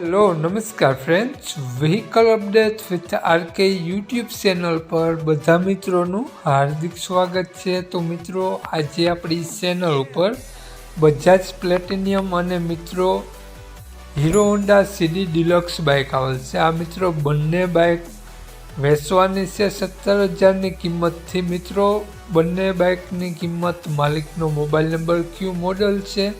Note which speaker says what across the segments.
Speaker 1: Hello, નમસ્કાર friends vehicle update with RK YouTube channel પર બધા મિત્રોનું હાર્દિક સ્વાગત છે. તો મિત્રો, આજે આપણી ચેનલ ઉપર બજાજ પ્લેટિનિયમ અને મિત્રો Hero Honda CD deluxe bike આવેલ છે. આ મિત્રો બંને બાઇક વેચવાની છે. સત્તર હજારની કિંમતથી મિત્રો, બંને બાઇકની કિંમત માલિકનો મોબાઈલ નંબર ક્યુ મોડલ છે.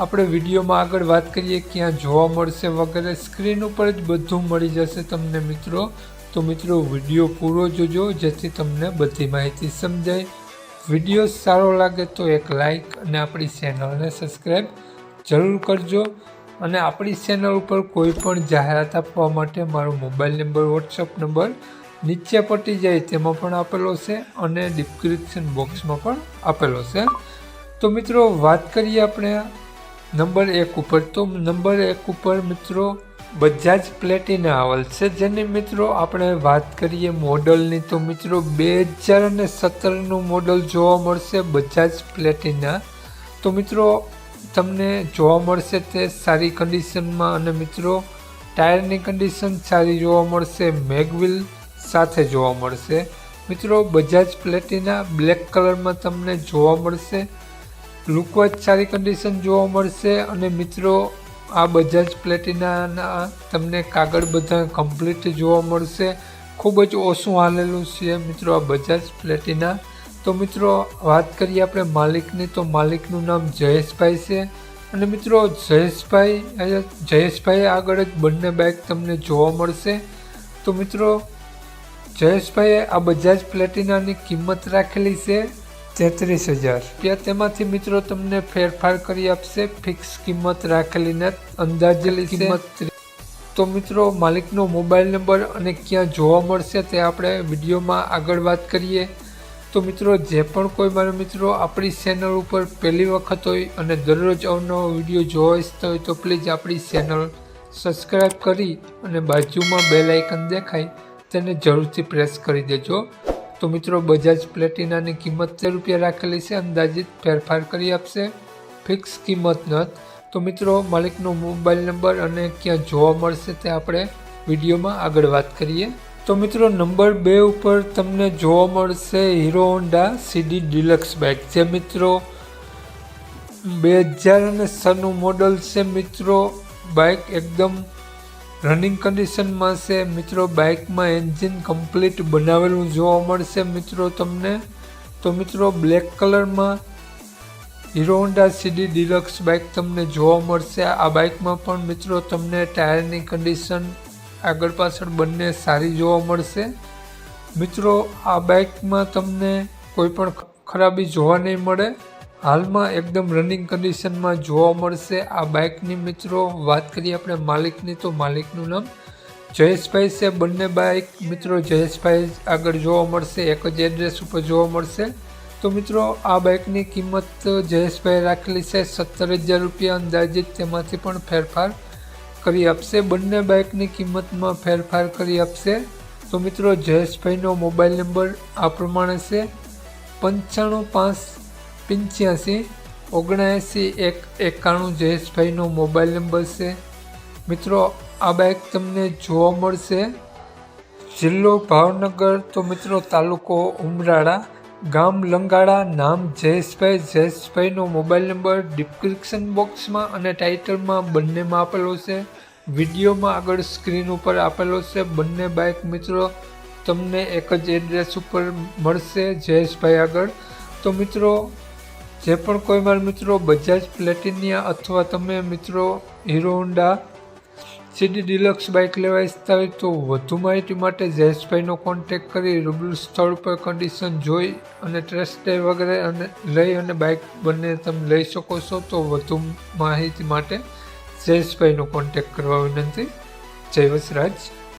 Speaker 1: આપણે વિડીયોમાં આગળ વાત કરીએ, ક્યાં જોવા મળશે વગેરે, સ્ક્રીન ઉપર જ બધું મળી જશે તમને મિત્રો. તો મિત્રો, વીડિયો પૂરો જોજો, જેથી તમને બધી માહિતી સમજાય. વીડિયો સારો લાગે તો એક લાઈક અને આપણી ચેનલને સબસ્ક્રાઈબ જરૂર કરજો. અને આપણી ચેનલ ઉપર કોઈ પણ જાહેરાત આપવા માટે મારો મોબાઈલ નંબર, વોટ્સઅપ નંબર નીચે પટી જાય તેમાં પણ આપેલો છે અને ડિસ્ક્રિપ્શન બોક્સમાં પણ આપેલો છે. તો મિત્રો, વાત કરીએ આપણે નંબર એક ઉપર. તો નંબર એક ઉપર મિત્રો, બધા જ પ્લેટિના આવેલ છે. જેની મિત્રો આપણે વાત કરીએ મોડલની, તો મિત્રો બે હજાર અને સત્તરનું મોડલ જોવા મળશે બજાજ પ્લેટિના. તો મિત્રો, તમને જોવા મળશે તે સારી કન્ડિશનમાં અને મિત્રો, ટાયરની કન્ડિશન સારી જોવા મળશે મેગવિલ સાથે જોવા મળશે. મિત્રો બજાજ પ્લેટિના બ્લેક કલરમાં તમને જોવા મળશે. લુકવાઇઝ સારી કન્ડિશન જોવા મળશે અને મિત્રો, આ બજાજ પ્લેટિનાના તમને કાગળ બધા કમ્પ્લીટ જોવા મળશે. ખૂબ જ ઓછું હાલેલું છે મિત્રો આ બજાજ પ્લેટિના. તો મિત્રો, વાત કરીએ આપણે માલિકની, તો માલિકનું નામ જયેશભાઈ છે. અને મિત્રો, જયેશભાઈ જયેશભાઈ આગળ જ બંને બાઇક તમને જોવા મળશે. તો મિત્રો, જયેશભાઈએ આ બજાજ પ્લેટિનાની કિંમત રાખેલી છે. તેત્રીસ હજાર. રૂપિયા તેમાંથી મિત્રો તમને ફેરફાર કરી આપશે. ફિક્સ કિંમત રાખેલીને અંદાજેલી કિંમત તો મિત્રો માલિકનો મોબાઈલ નંબર અને ક્યાં જોવા મળશે તે આપણે વિડીયોમાં આગળ વાત કરીએ. તો મિત્રો જે પણ કોઈ મારા મિત્રો આપણી ચેનલ ઉપર પહેલી વખત હોય અને દરરોજ અવનવો વીડિયો જોવા ઈચ્છતા હોય તો પ્લીઝ આપણી ચેનલ સબસ્ક્રાઈબ કરી અને બાજુમાં બેલ લાઇકન દેખાય તેને જરૂરથી પ્રેસ કરી દેજો. તો મિત્રો બજાજ પ્લેટિનાની કિંમત તેર રૂપિયા રાખેલી છે, અંદાજિત ફેરફાર કરી આપશે. ફિક્સ કિંમત નથી તો મિત્રો, માલિકનો મોબાઈલ નંબર અને ક્યાં જોવા મળશે તે આપણે વિડીયોમાં આગળ વાત કરીએ. તો મિત્રો, નંબર બે ઉપર તમને જોવા મળશે Hero Honda CD deluxe bike. જે મિત્રો, બે હજાર અને છનું મોડલ છે. મિત્રો, બાઇક એકદમ રનિંગ કન્ડિશનમાં છે. મિત્રો બાઇકમાં એન્જિન કમ્પ્લીટ બનાવેલું જોવા મળશે મિત્રો તમને. તો મિત્રો બ્લેક કલરમાં Hero Honda CD deluxe bike તમને જોવા મળશે. આ બાઇકમાં પણ મિત્રો તમને ટાયરની કન્ડિશન આગળ પાછળ બંને સારી જોવા મળશે. મિત્રો, આ બાઇકમાં તમને કોઈ પણ ખરાબી જોવા નહીં મળે. હાલમાં એકદમ રનિંગ કન્ડિશનમાં જોવા મળશે આ બાઇકની મિત્રો. વાત કરીએ આપણે માલિકની, તો માલિકનું નામ જયેશભાઈ છે. બંને બાઇક મિત્રો, જયેશભાઈ આગળ જોવા મળશે, એક જ એડ્રેસ ઉપર જોવા મળશે. તો મિત્રો, આ બાઇકની કિંમત જયેશભાઈ રાખેલી છે સત્તર હજાર રૂપિયા અંદાજિત તેમાંથી પણ ફેરફાર કરી આપશે. બંને બાઇકની કિંમતમાં ફેરફાર કરી આપશે. તો મિત્રો, જયેશભાઈનો મોબાઈલ નંબર આ પ્રમાણે છે. પંચાણું પાંચ પંચ્યાસી ઓગણએંસી એક એકાણું જયેશભાઈનો મોબાઈલ નંબર છે. મિત્રો, આ બાઇક તમને જોવા મળશે. જિલ્લો ભાવનગર, તો મિત્રો, તાલુકો ઉમરાળા, ગામ લંગાડા નામ જયેશભાઈ. જયેશભાઈનો મોબાઈલ નંબર ડિસ્ક્રિપ્શન બોક્સમાં અને ટાઇટલમાં બંનેમાં આપેલો છે. વિડીયોમાં આગળ સ્ક્રીન ઉપર આપેલો છે. બંને બાઇક મિત્રો, તમને એક જ એડ્રેસ ઉપર મળશે. જયેશભાઈ આગળ. તો મિત્રો જે પણ કોઈ મારા મિત્રો બજાજ પ્લેટિનિયા અથવા તમે મિત્રો Hero Honda CD deluxe bike લેવા ઈચ્છતા હોય તો વધુ માહિતી માટે જયેશભાઈનો કોન્ટેક કરી રૂબરૂ સ્થળ પર કન્ડિશન જોઈ અને ટ્રેસ ડે વગેરે અને લઈ અને બાઇક બંને તમે લઈ શકો છો તો વધુ માહિતી માટે જયેશભાઈનો કોન્ટેક કરવા વિનંતી. જય વસરાજ.